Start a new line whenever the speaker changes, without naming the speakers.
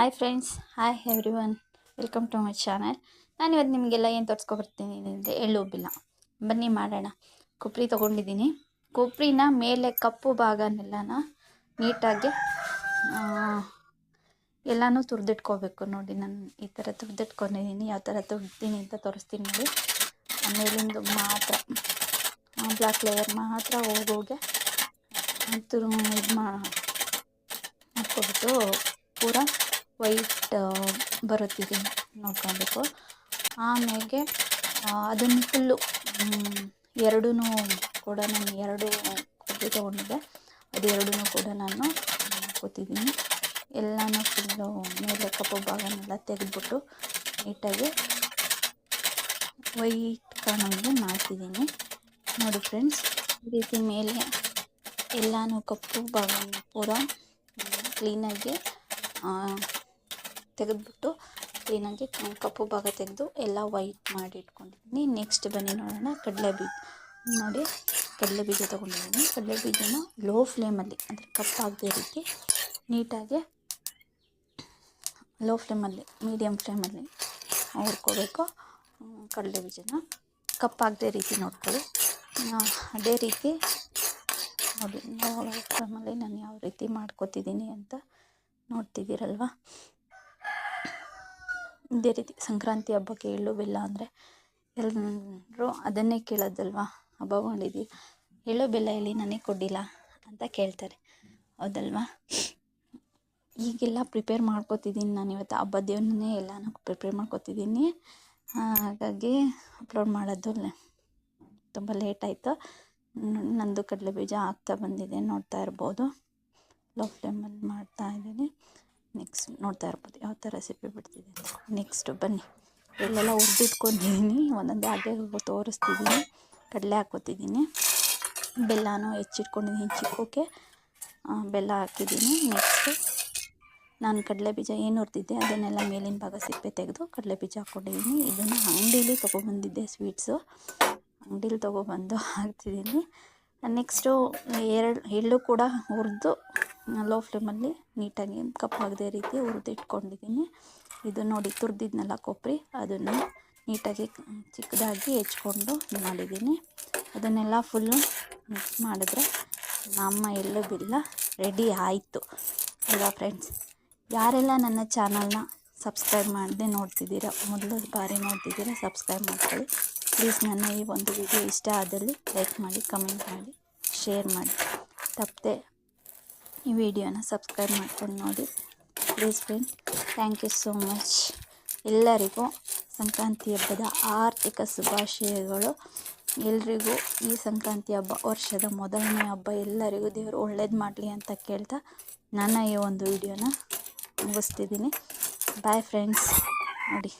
Hi friends hi everyone welcome to my channel ನಾನು ಇವತ್ತು ನಿಮಗೆಲ್ಲ ಏನು ತೋರಿಸ್ಕೊಬರ್ತೀನಿ ಅಂದರೆ ಎಳ್ಳು ಬಿಲ್ಲ ಬನ್ನಿ ಮಾಡೋಣ. ಕೊಬ್ಬರಿ ತೊಗೊಂಡಿದ್ದೀನಿ. ಕೊಬ್ಬರಿನ ಮೇಲೆ ಕಪ್ಪು ಭಾಗನೆಲ್ಲನ ನೀಟಾಗಿ ಎಲ್ಲನೂ ತುರ್ದಿಟ್ಕೋಬೇಕು ನೋಡಿ. ನಾನು ಈ ಥರ ತುರಿದಿಟ್ಕೊಂಡಿದ್ದೀನಿ. ಯಾವ ಥರ ತುರ್ತೀನಿ ಅಂತ ತೋರಿಸ್ತೀನಿ ನೋಡಿ. ಆಮೇಲಿಂದು ಮಾತ್ರ ಬ್ಲ್ಯಾಕ್ ಲೇಯರ್ ಮಾತ್ರ ಹೋಗೋಗೆ ತುರು ಇದು ಮಾಡ್ಕೊಬಿಟ್ಟು ಪೂರ ವೈಟ್ ಬರುತ್ತಿದೆ ನೋಡ್ಕೊಬೇಕು. ಆಮೇಲೆ ಅದನ್ನು ಫುಲ್ಲು ಎರಡೂ ಕೂಡ ನಾನು ಎರಡು ಕೊಬ್ಬರಿ ತೊಗೊಂಡಿದ್ದೆ. ಅದು ಎರಡೂ ಕೂಡ ನಾನು ಹಾಕೋತಿದ್ದೀನಿ ಎಲ್ಲನೂ ಫುಲ್ಲು ಮೇಲೆ ಕಪ್ಪು ಭಾಗನೆಲ್ಲ ತೆಗೆದ್ಬಿಟ್ಟು ನೀಟಾಗಿ ವೈಟ್ ಕಾಣೋಂಗೆ ಮಾಡ್ತಿದ್ದೀನಿ. ನೋಡಿ ಫ್ರೆಂಡ್ಸ್, ಈ ರೀತಿ ಮೇಲೆ ಎಲ್ಲನೂ ಕಪ್ಪು ಭಾಗ ಪೂರ ಕ್ಲೀನಾಗಿ ತೆಗೆದ್ಬಿಟ್ಟು ಕ್ಲೀನಾಗಿ ಕಪ್ಪು ಭಾಗ ತೆಗೆದು ಎಲ್ಲ ವೈಟ್ ಮಾಡಿ ಇಟ್ಕೊಂಡಿದ್ದೀನಿ. ನೆಕ್ಸ್ಟ್ ಬನ್ನಿ ನೋಡೋಣ. ಕಡಲೆ ಬೀಜ ನೋಡಿ ಕಡಲೆ ಬೀಜ ತೊಗೊಂಡಿದ್ದೀನಿ. ಕಡಲೆ ಬೀಜನ ಲೋ ಫ್ಲೇಮಲ್ಲಿ ಅಂದರೆ ಕಪ್ಪಾಗದೇ ರೀತಿ ನೀಟಾಗಿ ಲೋ ಫ್ಲೇಮಲ್ಲಿ ಮೀಡಿಯಮ್ ಫ್ಲೇಮಲ್ಲಿ ಹುರ್ಕೋಬೇಕು. ಕಡಲೆ ಬೀಜನ ಕಪ್ಪಾಗದೇ ರೀತಿ ನೋಡ್ಕೊಳ್ಳಿ. ಅದೇ ರೀತಿ ನೋಡಿ ನಾನು ಯಾವ ರೀತಿ ಮಾಡ್ಕೋತಿದ್ದೀನಿ ಅಂತ ನೋಡ್ತಿದ್ದೀರಲ್ವ? ಇದೇ ರೀತಿ ಸಂಕ್ರಾಂತಿ ಹಬ್ಬಕ್ಕೆ ಎಳ್ಳು, ಬೆಲ್ಲ ಅಂದರೆ ಎಲ್ಲರೂ ಅದನ್ನೇ ಕೇಳೋದಲ್ವ? ಹಬ್ಬ ಮಾಡಿದ್ದೀವಿ. ಎಳ್ಳು, ಬೆಲ್ಲ ಎಲ್ಲಿ ನನಗೆ ಕೊಟ್ಟಿಲ್ಲ ಅಂತ ಕೇಳ್ತಾರೆ. ಹೌದಲ್ವಾ? ಈಗೆಲ್ಲ ಪ್ರಿಪೇರ್ ಮಾಡ್ಕೋತಿದ್ದೀನಿ ನಾನು ಇವತ್ತು ಹಬ್ಬದೇವನ್ನೇ ಎಲ್ಲನೂ ಪ್ರಿಪೇರ್ ಮಾಡ್ಕೋತಿದ್ದೀನಿ. ಹಾಗಾಗಿ ಅಪ್ಲೋಡ್ ಮಾಡೋದು ತುಂಬ ಲೇಟ್ ಆಯಿತು. ನಂದು ಕಡಲೆ ಬೀಜ ಆಗ್ತಾ ಬಂದಿದೆ, ನೋಡ್ತಾ ಇರ್ಬೋದು. ಲೋ ಫ್ಲೇಮಲ್ಲಿ ಮಾಡ್ತಾ ಇದ್ದೀನಿ. ನೆಕ್ಸ್ಟ್ ನೋಡ್ತಾ ಇರ್ಬೋದು. ಯಾವ ಥರ ರೆಸಿಪಿ ಬಿಡ್ತಿದೆ ಅಂತ ನೆಕ್ಸ್ಟು ಬನ್ನಿ. ಎಲ್ಲೆಲ್ಲ ಹುರಿದಿಟ್ಕೊಂಡಿದ್ದೀನಿ ಒಂದೊಂದೇ ಹಾಗೆ ತೋರಿಸ್ತಿದ್ದೀನಿ ಕಡಲೆ ಹಾಕೋತಿದ್ದೀನಿ ಬೆಲ್ಲನೂ ಹೆಚ್ಚಿಟ್ಕೊಂಡಿದ್ದೀನಿ ಚಿಕ್ಕೋಕ್ಕೆ ಬೆಲ್ಲ ಹಾಕಿದ್ದೀನಿ ನೆಕ್ಸ್ಟು ನಾನು ಕಡಲೆ ಬೀಜ ಏನು ಹುರಿದಿದ್ದೆ ಅದನ್ನೆಲ್ಲ ಮೇಲಿನ ಭಾಗ ಸಿಪ್ಪೆ ತೆಗೆದು ಕಡಲೆ ಬೀಜ ಹಾಕ್ಕೊಂಡಿದ್ದೀನಿ ಇದನ್ನು ಅಂಗಡೀಲಿ ತೊಗೊಬಂದಿದ್ದೆ ಸ್ವೀಟ್ಸು. ಅಂಗಡೀಲಿ ತೊಗೊಬಂದು ಹಾಕ್ತಿದ್ದೀನಿ ನೆಕ್ಸ್ಟು ಎರಡು, ಎಳ್ಳು ಕೂಡ ಹುರಿದು ಲೋ ಫ್ಲೇಮಲ್ಲಿ ನೀಟಾಗಿ ಕಪ್ಪಾಗದೆ ರೀತಿ ಹುರಿದು ಇಟ್ಕೊಂಡಿದ್ದೀನಿ. ಇದು ನೋಡಿ ತುರಿದಿದ್ನಲ್ಲ ಕೊಬ್ಬರಿ, ಅದನ್ನು ನೀಟಾಗಿ ಚಿಕ್ಕದಾಗಿ ಹೆಚ್ಕೊಂಡು ಮಾಡಿದ್ದೀನಿ. ಅದನ್ನೆಲ್ಲ ಫುಲ್ಲು ಮಿಕ್ಸ್ ಮಾಡಿದ್ರೆ ನಮ್ಮ ಎಳ್ಳು ಬಿಲ್ಲ ರೆಡಿ ಆಯಿತು. ಅಲ್ವಾ ಫ್ರೆಂಡ್ಸ್ ಯಾರೆಲ್ಲ ನನ್ನ ಚಾನಲ್ನ ಸಬ್ಸ್ಕ್ರೈಬ್ ಮಾಡದೆ ನೋಡ್ತಿದ್ದೀರಾ, ಮೊದಲು ಬಾರಿ ನೋಡ್ತಿದ್ದೀರಾ ಸಬ್ಸ್ಕ್ರೈಬ್ ಮಾಡ್ಕೊಳ್ಳಿ. ಪ್ಲೀಸ್ ನನ್ನ ಈ ಒಂದು ವಿಡಿಯೋ ಇಷ್ಟ ಆದಲ್ಲಿ ಲೈಕ್ ಮಾಡಿ ಕಮೆಂಟ್ ಮಾಡಿ ಶೇರ್ ಮಾಡಿ. ತಪ್ಪದೆ ಈ ವಿಡಿಯೋನ ಸಬ್ಸ್ಕ್ರೈಬ್ ಮಾಡ್ಕೊಂಡು ನೋಡಿ. Please friends thank you so much ಎಲ್ಲರಿಗೂ ಸಂಕ್ರಾಂತಿ ಹಬ್ಬದ ಆರ್ಥಿಕ ಶುಭಾಶಯಗಳು. ಎಲ್ರಿಗೂ ಈ ಸಂಕ್ರಾಂತಿ ಹಬ್ಬ ವರ್ಷದ ಮೊದಲನೇ ಹಬ್ಬ. ಎಲ್ಲರಿಗೂ ದೇವರು ಒಳ್ಳೇದು ಮಾಡಲಿ ಅಂತ ಕೇಳ್ತಾ ನಾನು ಈ ಒಂದು ವಿಡಿಯೋನ ಮುಗಿಸ್ತಿದ್ದೀನಿ. ಬಾಯ್ ಫ್ರೆಂಡ್ಸ್ ನೋಡಿ.